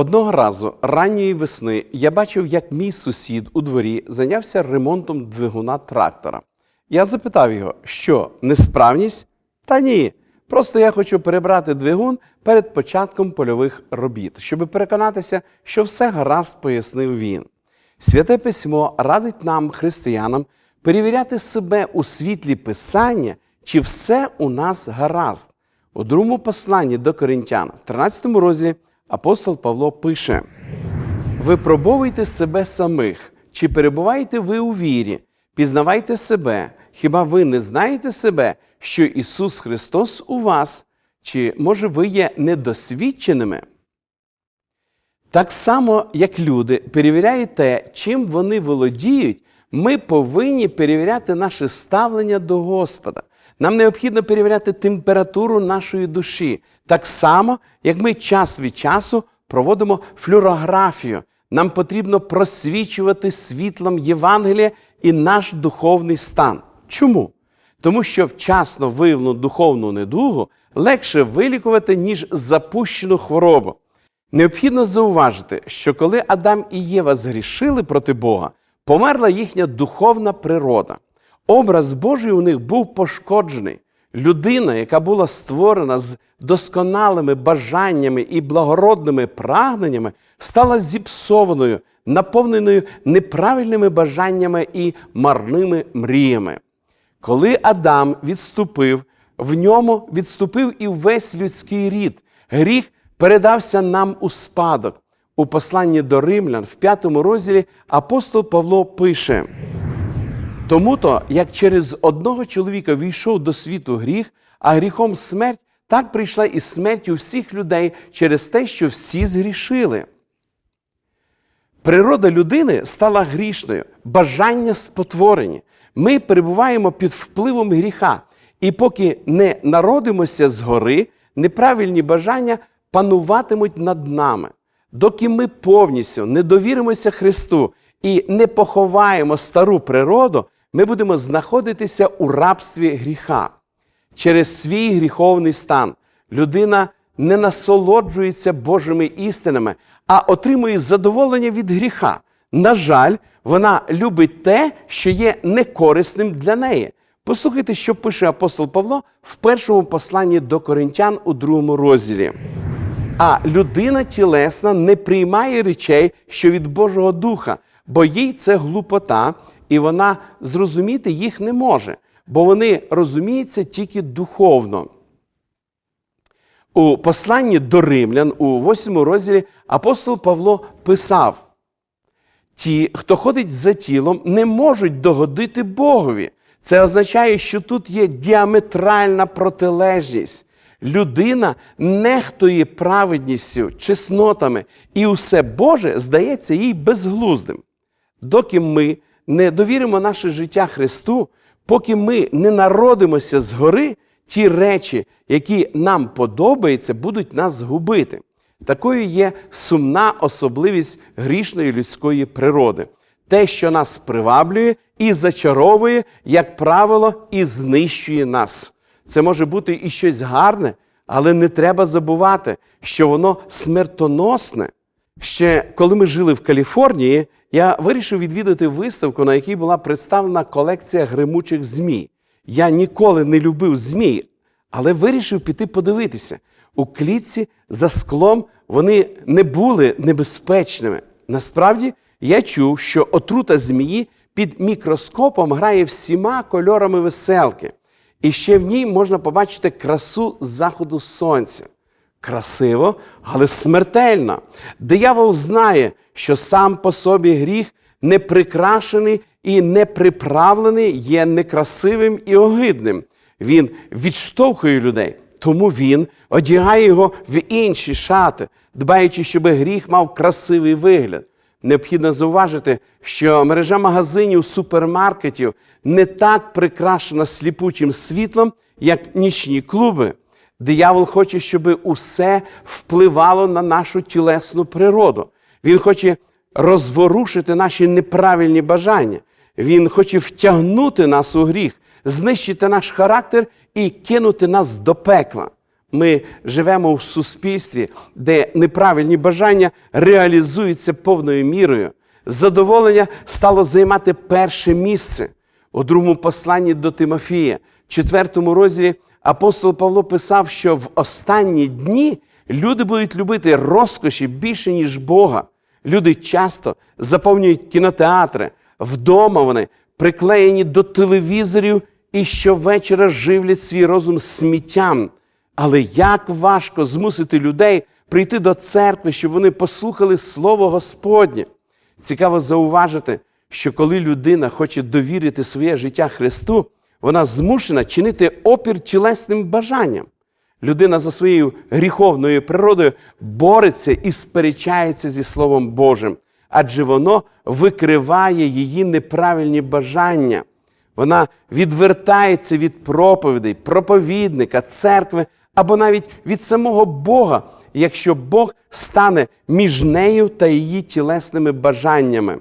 Одного разу ранньої весни я бачив, як мій сусід у дворі зайнявся ремонтом двигуна трактора. Я запитав його, що несправність? Та ні. Просто я хочу перебрати двигун перед початком польових робіт, щоб переконатися, що все гаразд, пояснив він. Святе письмо радить нам, християнам, перевіряти себе у світлі Писання, чи все у нас гаразд. У другому посланні до Коринтян, в 13 розділі, апостол Павло пише: Випробовуйте себе самих, чи перебуваєте ви у вірі, пізнавайте себе, хіба ви не знаєте себе, що Ісус Христос у вас, чи може ви є недосвідченими? Так само, як люди перевіряють те, чим вони володіють, ми повинні перевіряти наше ставлення до Господа. Нам необхідно перевіряти температуру нашої душі, так само, як ми час від часу проводимо флюорографію. Нам потрібно просвічувати світлом Євангелія і наш духовний стан. Чому? Тому що вчасно виявлену духовну недугу легше вилікувати, ніж запущену хворобу. Необхідно зауважити, що коли Адам і Єва згрішили проти Бога, померла їхня духовна природа. Образ Божий у них був пошкоджений. Людина, яка була створена з досконалими бажаннями і благородними прагненнями, стала зіпсованою, наповненою неправильними бажаннями і марними мріями. Коли Адам відступив, в ньому відступив і весь людський рід. Гріх передався нам у спадок. У посланні до римлян в п'ятому розділі апостол Павло пише: тому то, як через одного чоловіка війшов до світу гріх, а гріхом смерть, так прийшла і смерть у всіх людей через те, що всі згрішили. Природа людини стала грішною, бажання спотворені. Ми перебуваємо під впливом гріха, і поки не народимося згори, неправильні бажання пануватимуть над нами. Доки ми повністю не довіримося Христу і не поховаємо стару природу, ми будемо знаходитися у рабстві гріха. Через свій гріховний стан людина не насолоджується Божими істинами, а отримує задоволення від гріха. На жаль, вона любить те, що є некорисним для неї. Послухайте, що пише апостол Павло в першому посланні до коринтян у другому розділі. А людина тілесна не приймає речей, що від Божого Духа, бо їй це глупота, і вона зрозуміти їх не може, бо вони розуміються тільки духовно. У посланні до римлян у 8 розділі апостол Павло писав: ті, хто ходить за тілом, не можуть догодити Богові. Це означає, що тут є діаметральна протилежність. Людина нехтує праведністю, чеснотами, і усе Боже здається їй безглуздим. Доки ми не довіримо наше життя Христу, поки ми не народимося згори, ті речі, які нам подобаються, будуть нас згубити. Такою є сумна особливість грішної людської природи. Те, що нас приваблює і зачаровує, як правило, і знищує нас. Це може бути і щось гарне, але не треба забувати, що воно смертоносне. Ще коли ми жили в Каліфорнії, я вирішив відвідати виставку, на якій була представлена колекція гримучих змій. Я ніколи не любив змій, але вирішив піти подивитися. У клітці за склом вони не були небезпечними. Насправді, я чув, що отрута змії під мікроскопом грає всіма кольорами веселки. І ще в ній можна побачити красу заходу сонця. Красиво, але смертельно. Диявол знає, що сам по собі гріх неприкрашений і неприправлений є некрасивим і огидним. Він відштовхує людей, тому він одягає його в інші шати, дбаючи, щоб гріх мав красивий вигляд. Необхідно зауважити, що мережа магазинів супермаркетів не так прикрашена сліпучим світлом, як нічні клуби. Диявол хоче, щоб усе впливало на нашу тілесну природу. Він хоче розворушити наші неправильні бажання. Він хоче втягнути нас у гріх, знищити наш характер і кинути нас до пекла. Ми живемо в суспільстві, де неправильні бажання реалізуються повною мірою. Задоволення стало займати перше місце. У другому посланні до Тимофія, четвертому розділі, апостол Павло писав, що в останні дні люди будуть любити розкоші більше, ніж Бога. Люди часто заповнюють кінотеатри, вдома вони приклеєні до телевізорів і щовечора живлять свій розум сміттям. Але як важко змусити людей прийти до церкви, щоб вони послухали Слово Господнє. Цікаво зауважити, що коли людина хоче довірити своє життя Христу, вона змушена чинити опір тілесним бажанням. Людина за своєю гріховною природою бореться і сперечається зі Словом Божим, адже воно викриває її неправильні бажання. Вона відвертається від проповідей, проповідника, церкви або навіть від самого Бога, якщо Бог стане між нею та її тілесними бажаннями.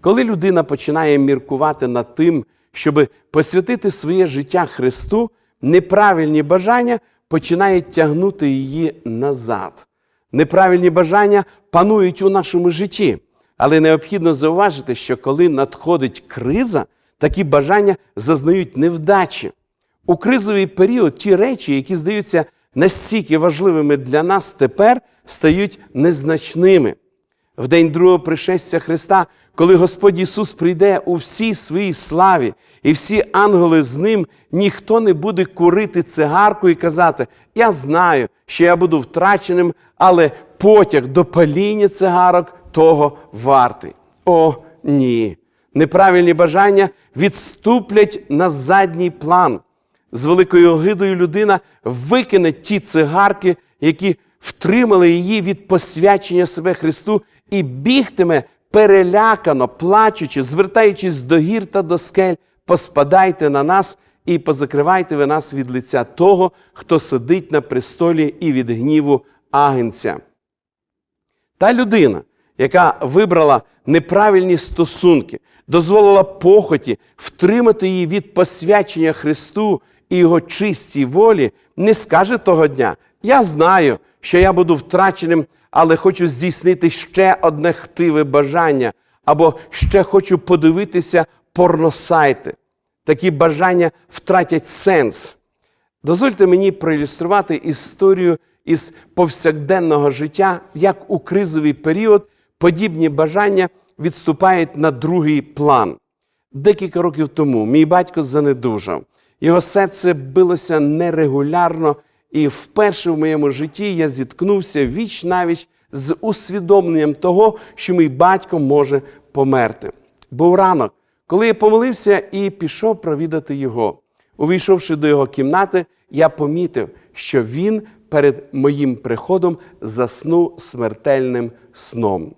Коли людина починає міркувати над тим, щоб посвятити своє життя Христу, неправильні бажання починають тягнути її назад. Неправильні бажання панують у нашому житті. Але необхідно зауважити, що коли надходить криза, такі бажання зазнають невдачі. У кризовий період ті речі, які здаються настільки важливими для нас тепер, стають незначними. В день другого пришестя Христа, коли Господь Ісус прийде у всій своїй славі, і всі ангели з ним, ніхто не буде курити цигарку і казати: Я знаю, що я буду втраченим, але потяг до паління цигарок того вартий. О, ні. Неправильні бажання відступлять на задній план. З великою огидою людина викине ті цигарки, які втримали її від посвячення себе Христу, і бігтиме перелякано, плачучи, звертаючись до гір та до скель, поспадайте на нас і позакривайте ви нас від лиця того, хто сидить на престолі і від гніву агенця. Та людина, яка вибрала неправильні стосунки, дозволила похоті втримати її від посвячення Христу і його чистій волі, не скаже того дня: Я знаю, що я буду втраченим, але хочу здійснити ще одне хтиве бажання, або ще хочу подивитися порносайти. Такі бажання втратять сенс. Дозвольте мені проілюструвати історію із повсякденного життя, як у кризовий період подібні бажання відступають на другий план. Декілька років тому мій батько занедужав. Його серце билося нерегулярно, і вперше в моєму житті я зіткнувся віч навіч з усвідомленням того, що мій батько може померти. Був ранок, коли я помолився і пішов провідати його. Увійшовши до його кімнати, я помітив, що він перед моїм приходом заснув смертельним сном.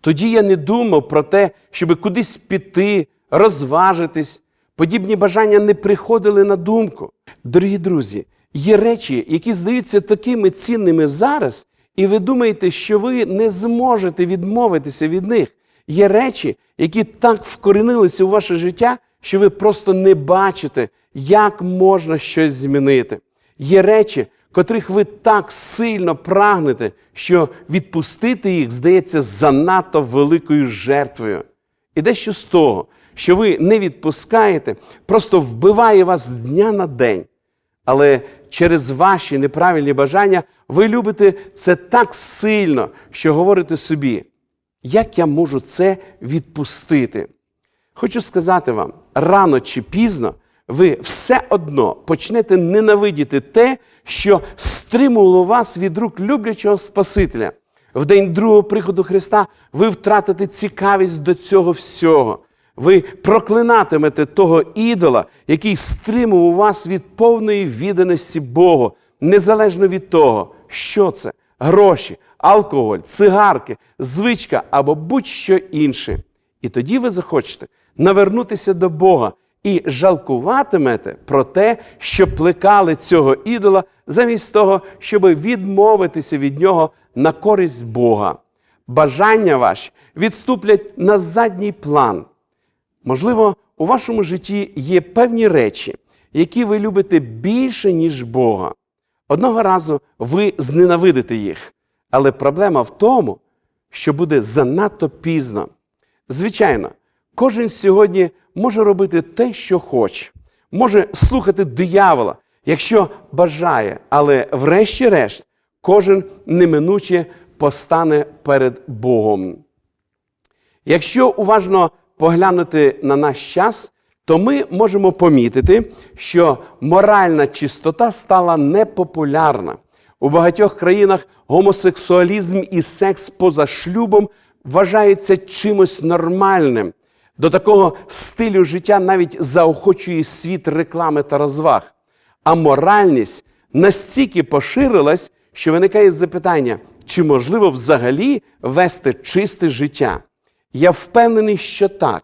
Тоді я не думав про те, щоб кудись піти, розважитись. Подібні бажання не приходили на думку. Дорогі друзі, є речі, які здаються такими цінними зараз, і ви думаєте, що ви не зможете відмовитися від них. Є речі, які так вкоренилися у ваше життя, що ви просто не бачите, як можна щось змінити. Є речі, котрих ви так сильно прагнете, що відпустити їх здається занадто великою жертвою. І дещо з того, що ви не відпускаєте, просто вбиває вас з дня на день. Але через ваші неправильні бажання ви любите це так сильно, що говорите собі, як я можу це відпустити? Хочу сказати вам, рано чи пізно ви все одно почнете ненавидіти те, що стримувало вас від рук люблячого Спасителя. В день другого приходу Христа ви втратите цікавість до цього всього. Ви проклинатимете того ідола, який стримував вас від повної відданості Богу, незалежно від того, що це гроші, алкоголь, цигарки, звичка або будь-що інше. І тоді ви захочете навернутися до Бога і жалкуватимете про те, що плекали цього ідола, замість того, щоб відмовитися від нього на користь Бога. Бажання ваші відступлять на задній план. Можливо, у вашому житті є певні речі, які ви любите більше, ніж Бога. Одного разу ви зненавидите їх. Але проблема в тому, що буде занадто пізно. Звичайно, кожен сьогодні може робити те, що хоче, може слухати диявола, якщо бажає, але врешті-решт кожен неминуче постане перед Богом. Якщо уважно поглянути на наш час, то ми можемо помітити, що моральна чистота стала непопулярна. У багатьох країнах гомосексуалізм і секс поза шлюбом вважаються чимось нормальним. До такого стилю життя навіть заохочує світ реклами та розваг. А моральність настільки поширилась, що виникає запитання, чи можливо взагалі вести чисте життя. Я впевнений, що так.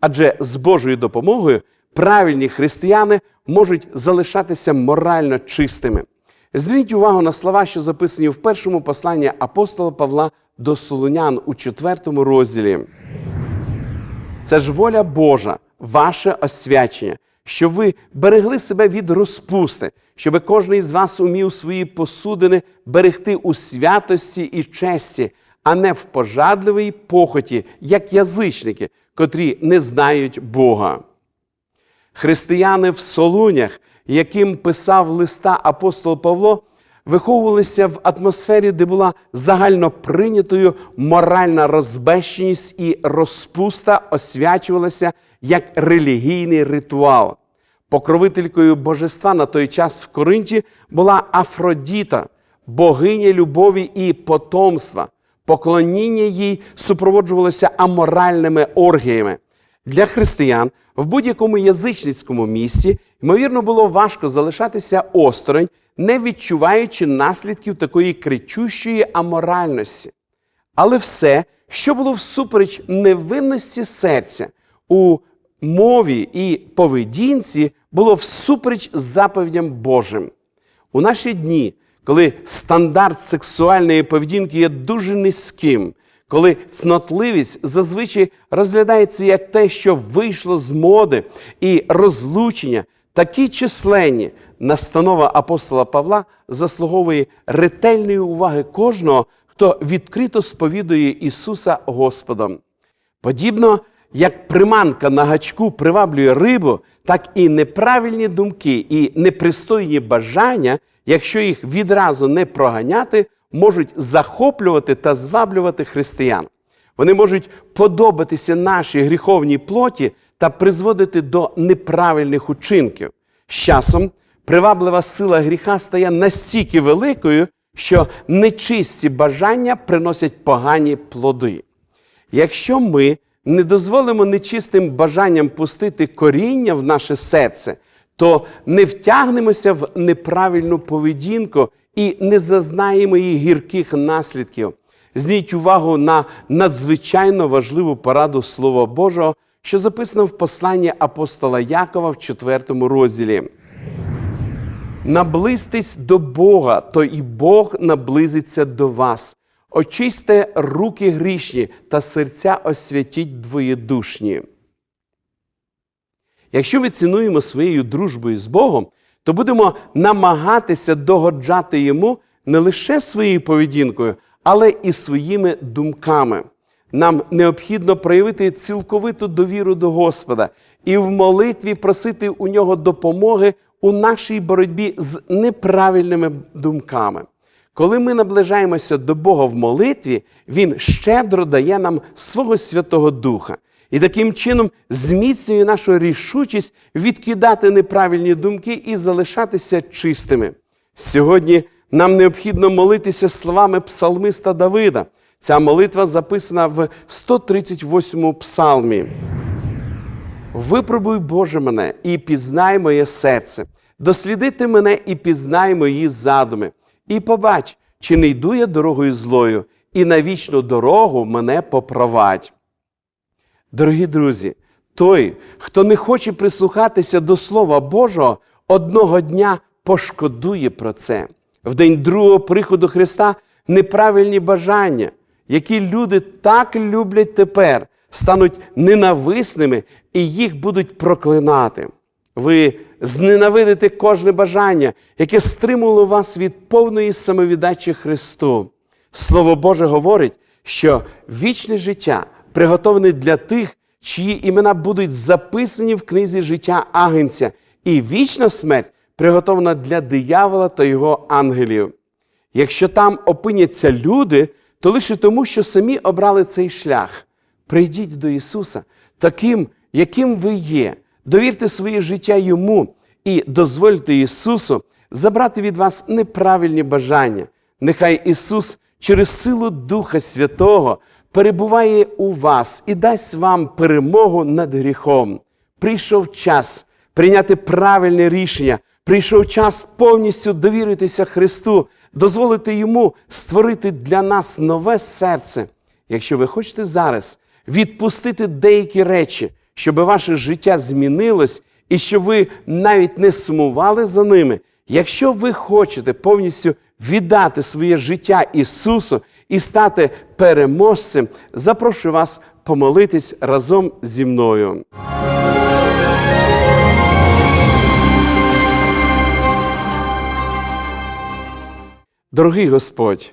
Адже з Божою допомогою правильні християни можуть залишатися морально чистими. Зверніть увагу на слова, що записані в першому посланні апостола Павла до Солунян у четвертому розділі. Це ж воля Божа, ваше освячення, щоб ви берегли себе від розпусти, щоб кожен із вас умів свої посудини берегти у святості і честі, а не в пожадливій похоті, як язичники, котрі не знають Бога. Християни в Солунях, яким писав листа апостол Павло, виховувалися в атмосфері, де була загально прийнятою моральна розбещеність і розпуста освячувалася як релігійний ритуал. Покровителькою божества на той час в Коринті була Афродіта, богиня любові і потомства. Поклоніння їй супроводжувалося аморальними оргіями. Для християн в будь-якому язичницькому місці, ймовірно, було важко залишатися осторонь, не відчуваючи наслідків такої кричущої аморальності. Але все, що було всупереч невинності серця у мові і поведінці, було всупереч заповідям Божим. У наші дні, коли стандарт сексуальної поведінки є дуже низьким, коли цнотливість зазвичай розглядається як те, що вийшло з моди, і розлучення, такі численні, настанова апостола Павла заслуговує ретельної уваги кожного, хто відкрито сповідує Ісуса Господом. Подібно як приманка на гачку приваблює рибу, так і неправильні думки і непристойні бажання, якщо їх відразу не проганяти, можуть захоплювати та зваблювати християн. Вони можуть подобатися нашій гріховній плоті та призводити до неправильних учинків. З часом приваблива сила гріха стає настільки великою, що нечисті бажання приносять погані плоди. Якщо ми не дозволимо нечистим бажанням пустити коріння в наше серце, то не втягнемося в неправильну поведінку і не зазнаємо її гірких наслідків. Зверніть увагу на надзвичайно важливу пораду Слова Божого, що записано в посланні апостола Якова в 4 розділі. Наблизьтесь до Бога, то і Бог наблизиться до вас. Очисьте руки грішні та серця освятіть двоєдушні. Якщо ми цінуємо своєю дружбою з Богом, то будемо намагатися догоджати йому не лише своєю поведінкою, але і своїми думками. Нам необхідно проявити цілковиту довіру до Господа і в молитві просити у нього допомоги у нашій боротьбі з неправильними думками. Коли ми наближаємося до Бога в молитві, Він щедро дає нам свого Святого Духа і таким чином зміцнює нашу рішучість відкидати неправильні думки і залишатися чистими. Сьогодні нам необхідно молитися словами псалмиста Давида. Ця молитва записана в 138 псалмі. Випробуй, Боже, мене і пізнай моє серце, дослідити мене і пізнай мої задуми, і побач, чи не йду я дорогою злою, і на вічну дорогу мене попровадь. Дорогі друзі, той, хто не хоче прислухатися до Слова Божого, одного дня пошкодує про це. В день другого приходу Христа неправильні бажання, які люди так люблять тепер, стануть ненависними і їх будуть проклинати. Ви зненавидити кожне бажання, яке стримувало вас від повної самовіддачі Христу. Слово Боже говорить, що вічне життя приготовлене для тих, чиї імена будуть записані в книзі життя Агнця, і вічна смерть приготовлена для диявола та його ангелів. Якщо там опиняться люди, то лише тому, що самі обрали цей шлях. Прийдіть до Ісуса таким, яким ви є. Довірте своє життя Йому і дозвольте Ісусу забрати від вас неправильні бажання. Нехай Ісус через силу Духа Святого перебуває у вас і дасть вам перемогу над гріхом. Прийшов час прийняти правильне рішення. Прийшов час повністю довіритися Христу, дозволити Йому створити для нас нове серце. Якщо ви хочете зараз відпустити деякі речі, щоб ваше життя змінилось і щоб ви навіть не сумували за ними, якщо ви хочете повністю віддати своє життя Ісусу і стати переможцем, запрошую вас помолитись разом зі мною. Дорогий Господь,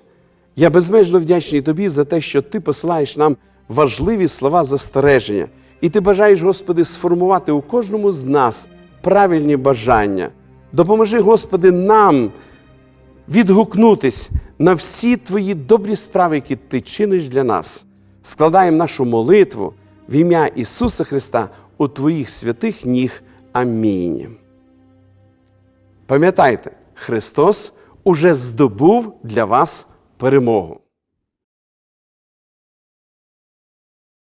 я безмежно вдячний Тобі за те, що Ти посилаєш нам важливі слова застереження, і Ти бажаєш, Господи, сформувати у кожному з нас правильні бажання. Допоможи, Господи, нам відгукнутись на всі Твої добрі справи, які Ти чиниш для нас. Складаємо нашу молитву в ім'я Ісуса Христа у Твоїх святих ніг. Амінь. Пам'ятайте, Христос уже здобув для вас перемогу.